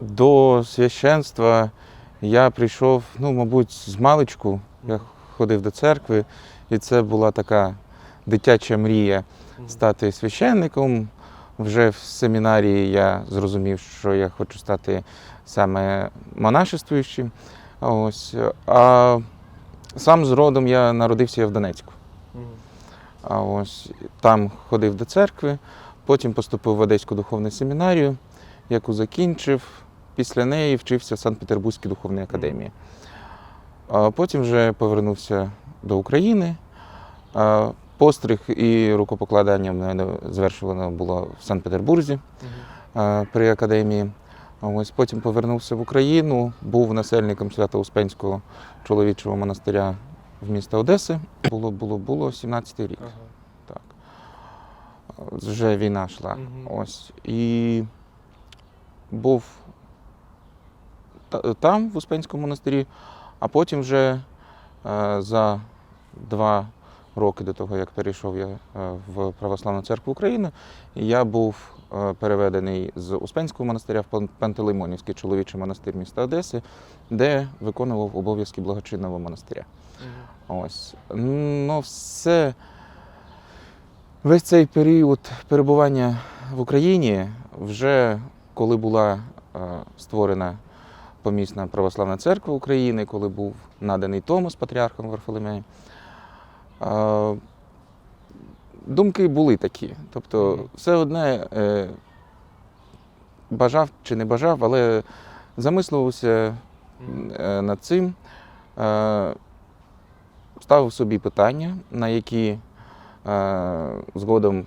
До священства я прийшов, ну, мабуть, з маличку. Я ходив до церкви, і це була така дитяча мрія стати священником. Вже в семінарії я зрозумів, що я хочу стати саме монашествуючим. Ось. А сам зродом я народився в Донецьку. А ось там ходив до церкви, потім поступив в Одеську духовну семінарію, яку закінчив. Після неї вчився в Санкт-Петербурзькій духовній академії. Потім вже повернувся до України. Постриг і рукопокладання мене звершувано було в Санкт-Петербурзі при академії. Ось потім повернувся в Україну, був насельником Свято-Успенського чоловічого монастиря в міста Одеси. Було, було, було 17-й рік. Так. Вже війна йшла. Мгм. Ось. І був там, в Успенському монастирі, а потім вже е, за два роки до того, як перейшов я е, в Православну церкву України, я був е, переведений з Успенського монастиря в Пан- Пантелеймонівський чоловічий монастир міста Одеси, де виконував обов'язки благочинного монастиря. Ось. Ну, все. Весь цей період перебування в Україні, вже коли була створена помісна православна церква України, коли був наданий Томос патріархом Варфоломеєм, думки були такі. Тобто, все одне е, бажав чи не бажав, але замислювався е, над цим, е, ставив собі питання, на які згодом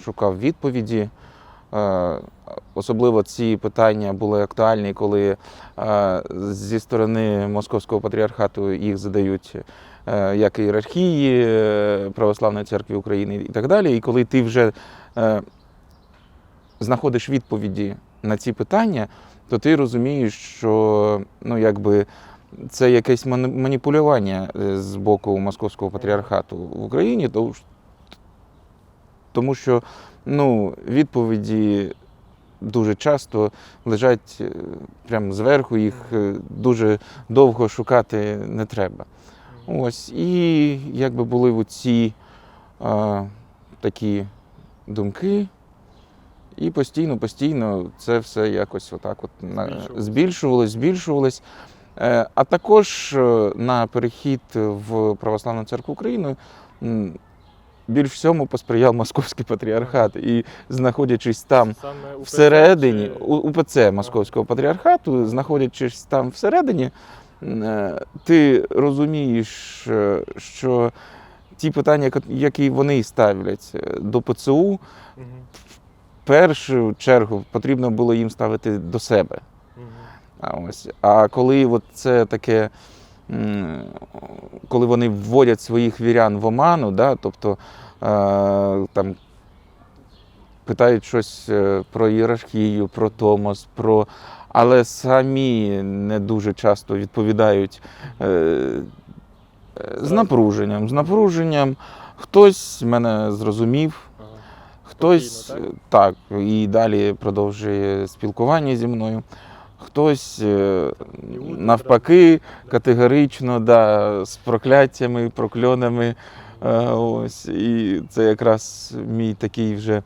шукав відповіді. Особливо ці питання були актуальні, коли е, зі сторони Московського патріархату їх задають е, як ієрархії е, Православної церкви України і так далі. І коли ти вже знаходиш відповіді на ці питання, то ти розумієш, що ну, якби, це якесь маніпулювання з боку Московського патріархату в Україні, тому що ну, відповіді дуже часто лежать е, прямо зверху, їх е, дуже довго шукати не треба. Ось, і якби були оці а, такі думки, і постійно, постійно це все якось отак от Збільшувалось. збільшувалось, збільшувалось. Е, А також на перехід в Православну церкву України більш всьому посприяв Московський патріархат. І знаходячись там Саме УПЦ всередині, чи- УПЦ Московського патріархату, знаходячись там всередині, е, ти розумієш, е, що ті питання, які вони ставлять е, до ПЦУ, в першу чергу потрібно було їм ставити до себе. А, ось. а коли от це таке, коли вони вводять своїх вірян в оману, да, тобто е, там питають щось е, про ієрархію, про Томос, про... але самі не дуже часто відповідають е, з напруженням. З напруженням хтось мене зрозумів, Хтось е, так і далі продовжує спілкування зі мною. Хтось е, навпаки категорично, да, з прокляттями, прокльонами. Е, Ось, і це якраз мій такий вже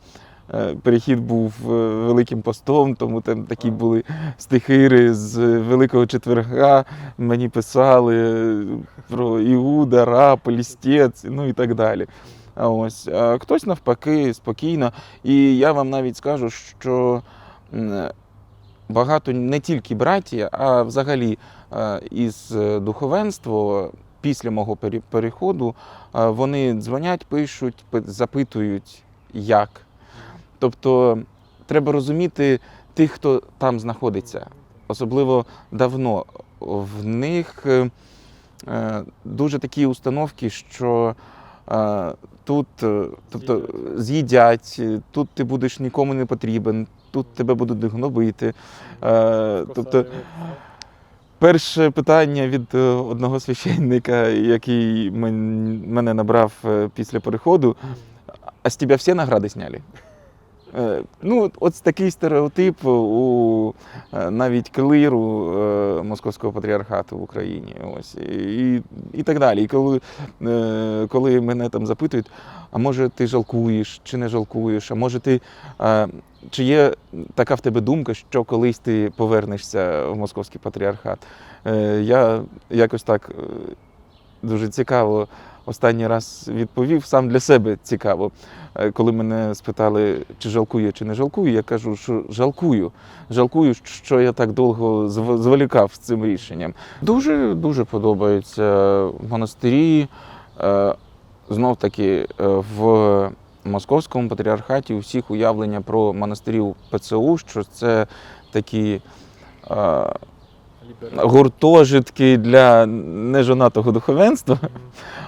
е, перехід був великим постом, тому там такі були стихири з Великого четверга. Мені писали про Іуда, раб, лістець, ну і так далі. А ось а хтось навпаки спокійно. І я вам навіть скажу, що багато не тільки браті, а взагалі е, із е, духовенства після мого переходу е, вони дзвонять, пишуть, запитують, як. Тобто треба розуміти тих, хто там знаходиться, особливо давно. В них дуже такі установки, що тут тобто, з'їдять, тут ти будеш нікому не потрібен, тут тебе будуть гнобити. Е, тобто, перше питання від е, одного священника, який мен- мене набрав е, після переходу: а з тебе всі награди зняли? Е, Ну, от такий стереотип у е, навіть клиру е, Московського патріархату в Україні. Ось, і, і так далі. І коли, коли мене там запитують, а може ти жалкуєш чи не жалкуєш, а може ти. Чи є така в тебе думка, що колись ти повернешся в московський патріархат? Я якось так дуже цікаво останній раз відповів, сам для себе цікаво. Е, Коли мене спитали, чи жалкую, чи не жалкую, я кажу, що жалкую. Жалкую, що я так довго зв- зволікав з цим рішенням. Дуже дуже подобаються монастирі. Е, Знов таки е, в московському патріархаті у всіх уявлення про монастирів ПЦУ, що це такі. Гуртожитки для нежонатого духовенства,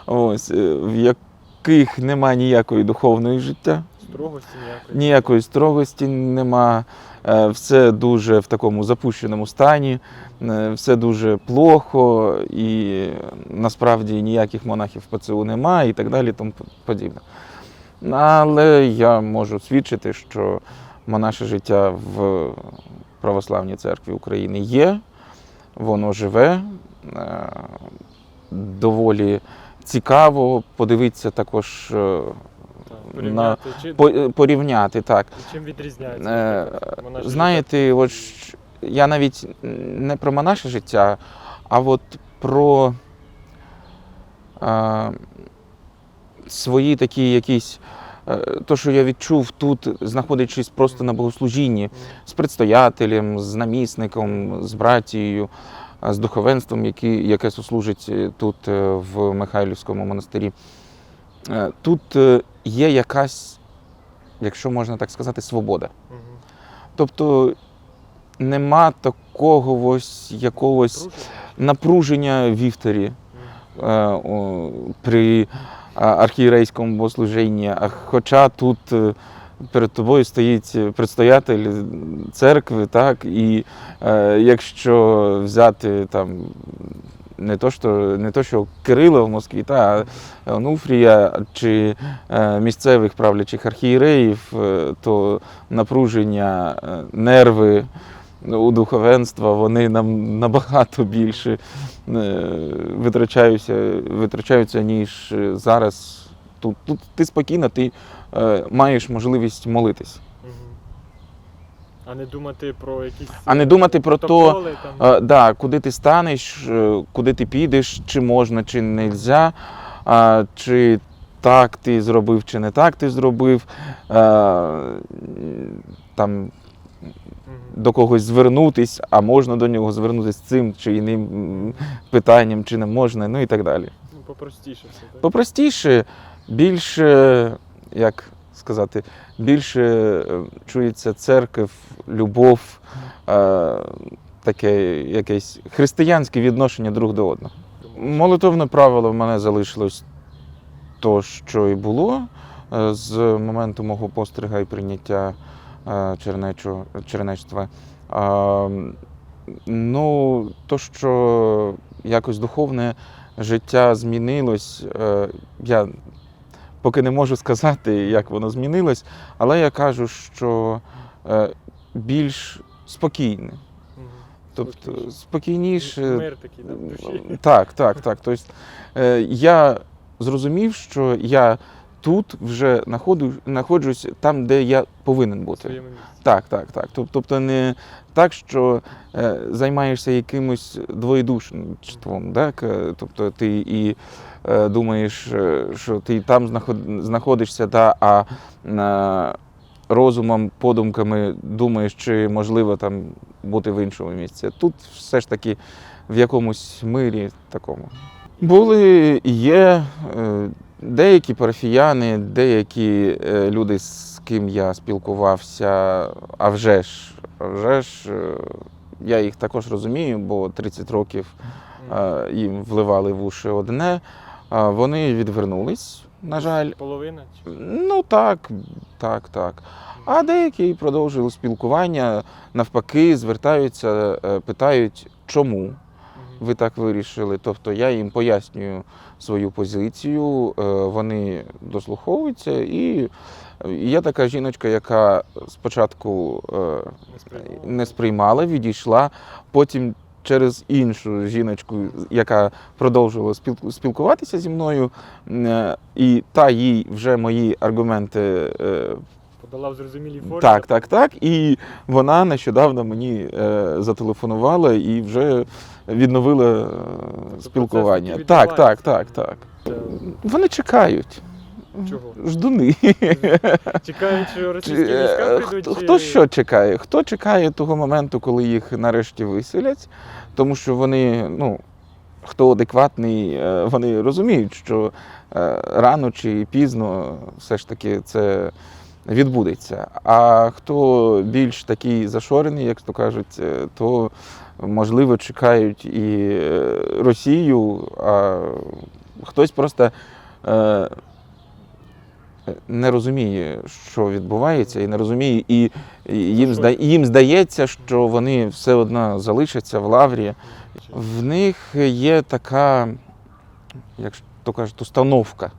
ось, е, в яких немає ніякої духовної життя, Строгості ніякої. ніякої строгості нема, е, все дуже в такому запущеному стані, е, все дуже плохо, і насправді ніяких монахів ПЦУ немає і так далі, і тому подібне. Але я можу свідчити, що монаше життя в Православній церкві України є, воно живе. е, Доволі цікаво подивитися також е, Так, порівняти, е, порівняти так. чим відрізняється. Знаєте, от я навіть не про монаше життя, а от про е, свої такі якісь. Е, То, що я відчув тут, знаходячись просто на богослужінні з предстоятелем, з намісником, з братією, з духовенством, які, яке служить е, тут е, в Михайлівському монастирі. Тут є якась, якщо можна так сказати, свобода. Тобто нема такого ось якогось напруження вівторі при архієрейському богослужінні. Хоча тут е, перед тобою стоїть предстоятель церкви, так, і е, якщо взяти там. Не то, що, не то, що Кирила в Москві, та, Онуфрія чи е, місцевих правлячих архієреїв, е, то напруження, нерви у духовенства, вони нам набагато більше е, витрачаються, витрачаються, ніж е, зараз. Тут, тут ти спокійно, ти е, маєш можливість молитись. А не думати про якісь. А не думати про то, протоколи, там. Е, да, куди ти станеш, куди ти підеш, чи можна, чи не можна, а, чи так ти зробив, чи не так ти зробив. е, Там. До когось звернутись, а можна до нього звернутися з цим чи іним питанням, чи не можна, ну і так далі. Ну, попростіше все. Так? Попростіше, більше, як сказати, більше е, чується церква, любов, е, таке якесь християнське відношення друг до одного. Молитовне правило в мене залишилось то, що і було е, з моменту мого пострига і прийняття чернечу, чернечства. А, Ну, то, що якось духовне життя змінилось, е, я поки не можу сказати, як воно змінилось, але я кажу, що е, більш спокійне. Тобто Спокійніше. Мир такий да, в душі. Так, так, так. Тобто, е, я зрозумів, що я тут вже знаходжу, знаходжусь там, де я повинен бути. своєму місці. Так, так, так. Тобто не так, що е, займаєшся якимось двоєдушничеством, так? Е, Тобто ти і е, думаєш, що ти там знаход- знаходишся, та, а е, розумом, подумками думаєш, чи можливо там бути в іншому місці. Тут все ж таки в якомусь мирі такому. Були і є деякі парафіяни, деякі е, люди, з ким я спілкувався, а вже ж, а вже ж е, я їх також розумію, бо 30 років е, їм вливали в уші одне. Вони відвернулись, на жаль. Половина? Ну так, так, так. А деякі продовжили спілкування, навпаки, звертаються, питають, чому. Ви так вирішили. Тобто я їм пояснюю свою позицію, е, вони дослуховуються і Є така жіночка, яка спочатку е, Не сприймала. відійшла, потім через іншу жіночку, яка продовжувала спілкуватися зі мною, е, і та їй вже мої аргументи. Подала в зрозумілій формі. Так, так, так. І вона нещодавно мені е, зателефонувала і вже відновила е, спілкування. Так, так, так, так. Вони чекають. Чого? Ждуни. Чекають, що російські е, війська прийдуть. Хто, чи- хто що чекає? Хто чекає того моменту, коли їх нарешті виселять? Тому що вони, ну, хто адекватний, е, вони розуміють, що е, рано чи пізно все ж таки це відбудеться. А хто більш такий зашорений, як то кажуть, е, то можливо чекають і е, Росію, а хтось просто. е, Не розуміє, що відбувається, і не розуміє, і і їм, зда, їм здається, що вони все одно залишаться в лаврі. В них є така, як то кажуть, установка.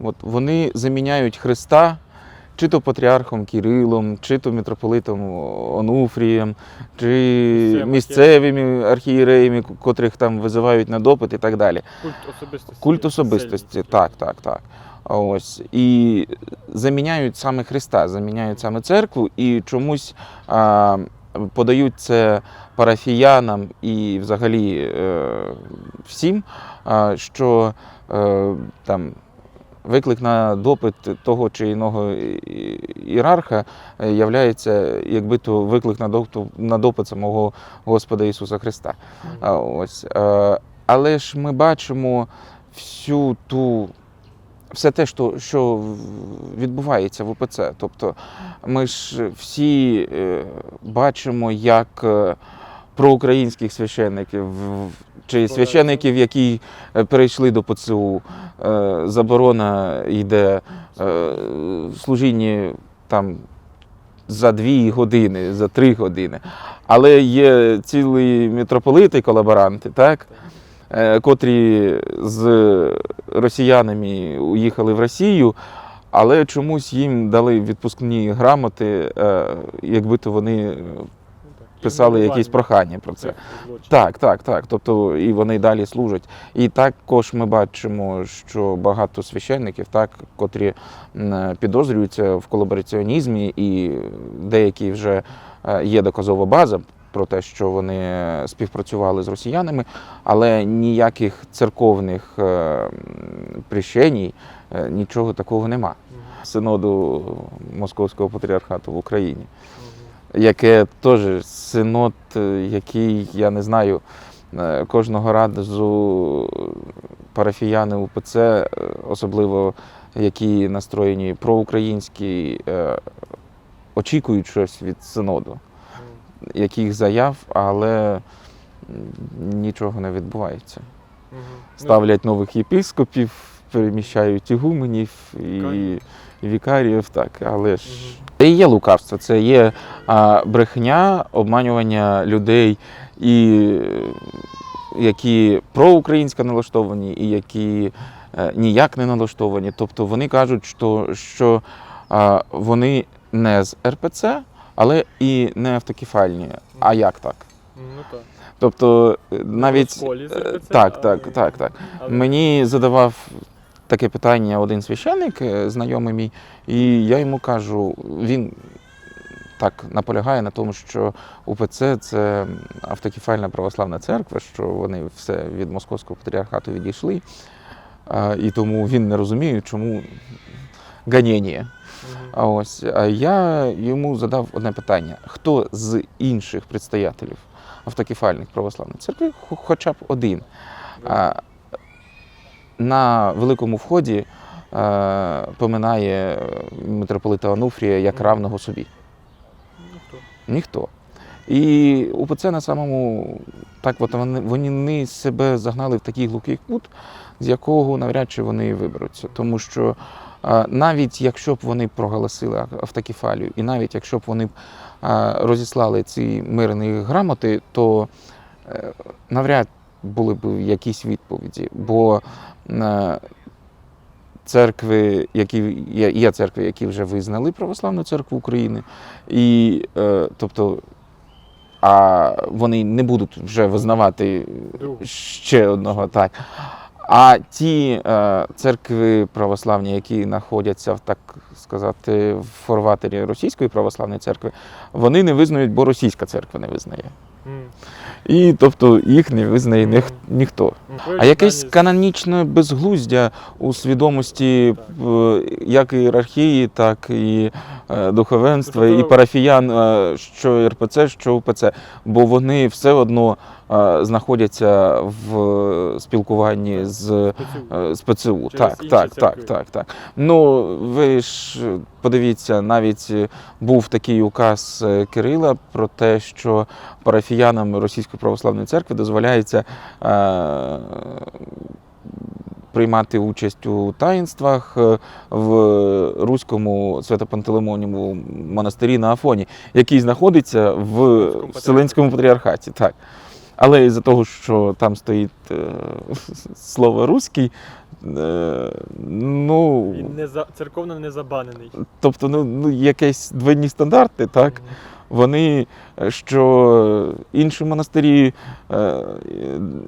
От вони заміняють Христа чи то патріархом Кирилом, чи то митрополитом Онуфрієм, чи місцевими архієреями, котрих там визивають на допит і так далі. Культ особистості. Культ особистості, так, так, так. Ось і заміняють саме Христа, заміняють саме церкву, і чомусь а, подають це парафіянам і взагалі е, всім, а, що е, там. Виклик на допит того чи іного ієрарха е, являється, якби то виклик на допит, на допит самого Господа Ісуса Христа. Ось. е, Але ж ми бачимо всю ту. Все те, що, що відбувається в УПЦ. Тобто ми ж всі е, бачимо, як проукраїнських священників чи священників, які е, перейшли до ПЦУ, е, заборона йде е, в служінні там за дві години, за три години. Але є цілі митрополити, колаборанти, так? котрі з росіянами уїхали в Росію, але чомусь їм дали відпускні грамоти, якби то вони. Писали якісь прохання про це. Так, так, так. Тобто і вони далі служать. І також ми бачимо, що багато священників, так, котрі підозрюються в колабораціонізмі, і деякі вже е, є доказова база про те, що вони співпрацювали з росіянами, але ніяких церковних е, прищеній, е, нічого такого нема. Синоду Московського патріархату в Україні. Яке теж синод, е, який, я не знаю, е, кожного разу парафіяни УПЦ, е, особливо які настроєні проукраїнські, очікують щось від синоду, яких заяв, але нічого не відбувається. Ну, Ставлять нових єпископів, переміщають ігуменів і Вікаріїв. і вікаріїв, так, але ж. Це і є лукавство, це є брехня, обманювання людей, і, які проукраїнсько налаштовані, і які е, ніяк не налаштовані. Тобто вони кажуть, що, що вони не з РПЦ, але і не автокефальні. А як так? Ну так. Тобто е, навіть е, так, так, так, так. Мені задавав таке питання один священник, е, знайомий мій, і я йому кажу, він так наполягає на тому, що УПЦ це автокефальна православна церква, що вони все від московського патріархату відійшли. І тому він не розуміє, чому ганіння. А ось я йому задав одне питання: хто з інших предстоятелів автокефальних православних церкви, хоча б один, на великому вході а, поминає е, митрополита Онуфрія як равного собі? Ну, хто? Ніхто. І УПЦ на самому так, от вони, вони себе загнали в такий глухий кут, з якого навряд чи вони виберуться. Тому що а, навіть якщо б вони проголосили автокефалію, і навіть якщо б вони а, розіслали ці мирні грамоти, то е, навряд були б якісь відповіді. Бо е, церкви, які є, церкви, які вже визнали православну церкву України, і е, тобто, а вони не будуть вже визнавати ще одного так. А ті е, церкви православні, які знаходяться в так сказати в форватері Російської православної церкви, вони не визнають, бо російська церква не визнає. І тобто їх не визнає ніх, ніхто. А якесь канонічне безглуздя у свідомості е, як ієрархії, так і е, духовенства, і Тобто- парафіян, е, що РПЦ, що УПЦ, бо вони все одно знаходяться в спілкуванні з ПЦУ. е, з ПЦУ. Так, так, так, так, так. Ну, ви ж е, подивіться, навіть е, був такий указ е, Кирила про те, що парафіянам Російської православної церкви дозволяється е, приймати участь у таїнствах е, в Руському Свято-Пантелеймонівому монастирі на Афоні, який знаходиться в Вселенському патріархаті. Так. Але із-за того, що там стоїть е, слово руський, е, ну, Він не за церковно не забанений. тобто, ну, ну, якісь двойні стандарти, так? Вони, е, що інші монастирі, е,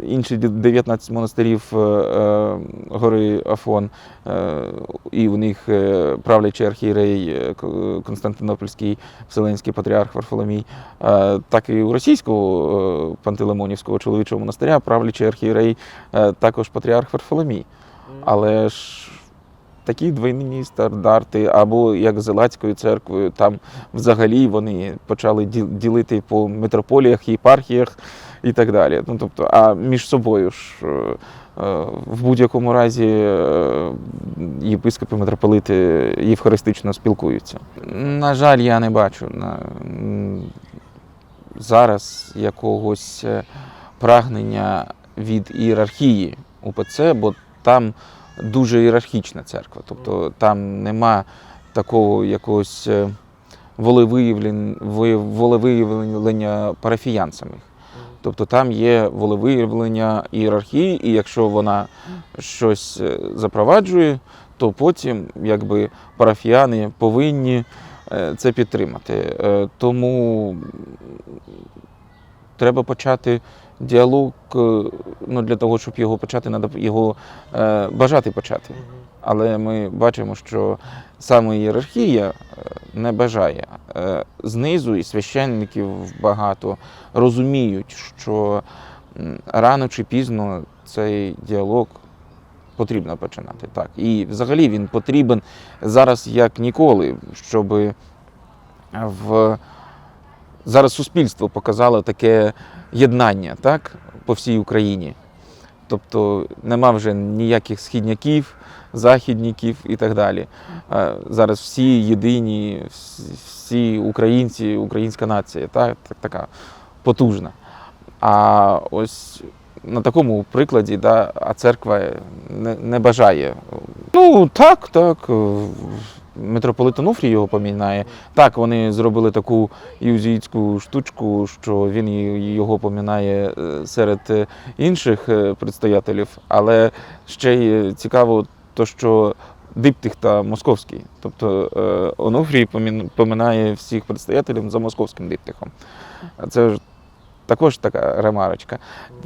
інші 19 монастирів е, гори Афон, і у них правлячий архієрей Константинопольський Вселенський патріарх Варфоломій, так і у російського Пантелеймонівського чоловічого монастиря правлячий архієрей також патріарх Варфоломій. Але ж такі двойні стандарти, або як Зелацькою церквою, там взагалі вони почали ділити по митрополіях, єпархіях і так далі. Ну, тобто, а між собою ж е, е, в будь-якому разі е, єпископи, митрополити євхаристично спілкуються. На жаль, я не бачу на, зараз якогось прагнення від ієрархії УПЦ, бо там дуже ієрархічна церква. Тобто там нема такого якогось е, волевиявлення парафіян самих. Тобто там є волевиявлення ієрархії, і якщо вона щось е, запроваджує, то потім якби парафіяни повинні е, це підтримати. Тому треба почати діалог. е, Ну, для того, щоб його почати, треба його е, бажати почати. Але ми бачимо, що саме ієрархія е, не бажає. Е, Знизу і священників багато розуміють, що рано чи пізно цей діалог потрібно починати. Так. І взагалі він потрібен зараз як ніколи, щоб в зараз суспільство показало таке єднання так, по всій Україні. Тобто нема вже ніяких східняків, західників і так далі. Зараз всі єдині, всі українці, українська нація, так, так, така потужна. А ось на такому прикладі, да, а церква не, не бажає. Ну, так, так. Митрополит Онуфрій його помінає. Так, вони зробили таку юзійську штучку, що він його помінає е, серед е, інших е, предстоятелів, але ще й цікаво, то, що диптих та московський. Тобто Онуфрій поминає всіх предстоятелів за московським диптихом. Це ж також така ремарочка.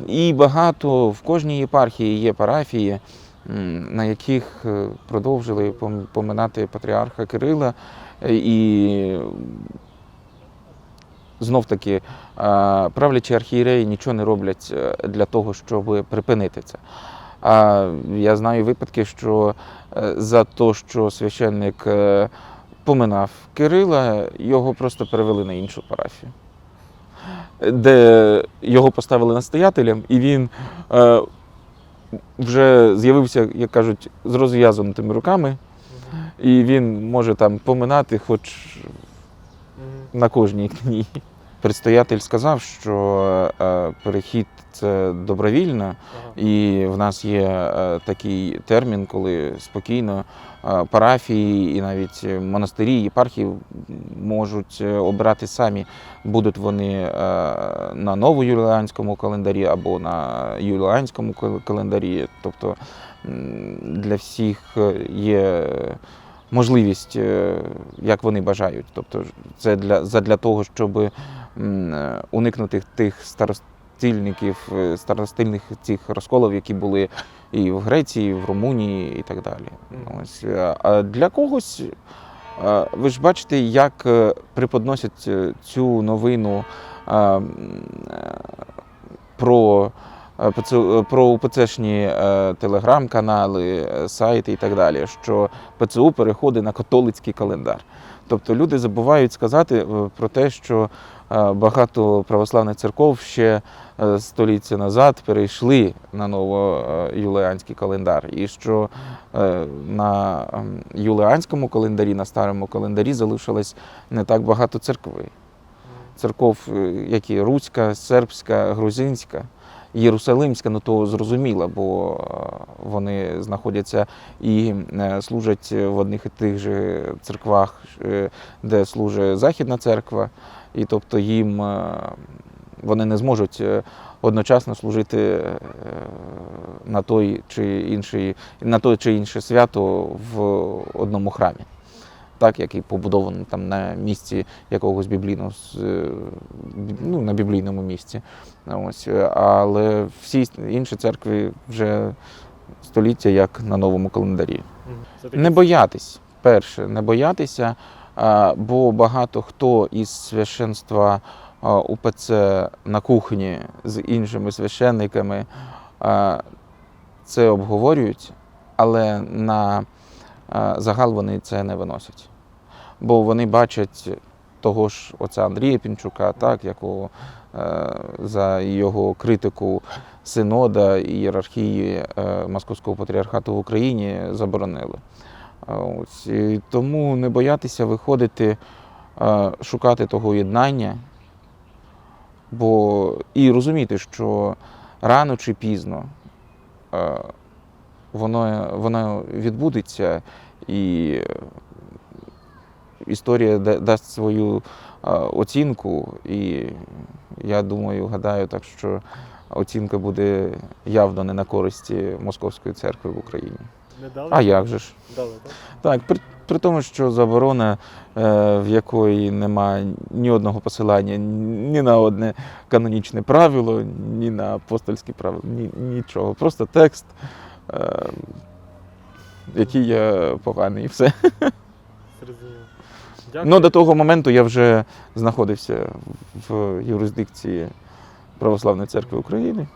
І багато в кожній єпархії є парафії, на яких е, продовжили поминати патріарха Кирила. Е, І знов таки е, правлячі архієреї нічого не роблять для того, щоб припинити це. А я знаю випадки, що за те, що священник поминав Кирила, його просто перевели на іншу парафію, де його поставили настоятелем, і він вже з'явився, як кажуть, з розв'язаними руками, і він може там поминати хоч на кожній дні. предстоятель сказав, що е, перехід це добровільно, і в нас є е, такий термін, коли спокійно парафії і навіть монастирі, єпархії можуть е, обирати самі, будуть вони е, на новоюліанському календарі або на юліанському календарі. Тобто для всіх е, є можливість, е, як вони бажають. Тобто це для, того, щоб е, уникнути тих старостильників, е, старостильних цих розколів, які були і в Греції, і в Румунії, і так далі. Ось. е, А для когось, е, ви ж бачите, як преподносять цю новину про. про УПЦшні телеграм-канали, сайти і так далі, що ПЦУ переходить на католицький календар. Тобто люди забувають сказати про те, що багато православних церков ще століття назад перейшли на новоюлеанський календар, і що е, на ем, юлеанському календарі, на старому календарі залишилось не так багато церкви. Церков, е, які руська, сербська, грузинська. Єрусалимська, ну то зрозуміло, бо е, вони знаходяться і е, служать в одних і тих же церквах, е, де служить Західна церква, і тобто їм е, вони не зможуть е, одночасно служити е, на той чи інший, на той чи інше свято в одному храмі. Так, який побудований там на місці якогось біблійного е, ну, на біблійному місці. Ось. Але всі інші церкви вже століття як на новому календарі. Не боятись, перше, не боятися, бо багато хто із священства УПЦ на кухні з іншими священниками це обговорюють, але на загал вони це не виносять. Бо вони бачать того ж отця Андрія Пінчука, так, якого е, за його критику синода і ієрархії е, Московського патріархату в Україні заборонили. Ось, і тому не боятися виходити, шукати того єднання, бо і розуміти, що рано чи пізно е, воно, воно відбудеться, і е, історія да- дасть свою е, оцінку, і я думаю, гадаю, так що оцінка буде явно не на користі Московської церкви в Україні. Не дали? А як же ж? Дали, так? Так, при, тому, що заборона, е, в якої немає ні одного посилання ні на одне канонічне правило, ні на апостольські правила, ні, нічого. Просто текст, е, який є поганий, і все. Дякую. Ну, до того моменту я вже знаходився в юрисдикції Православної церкви України.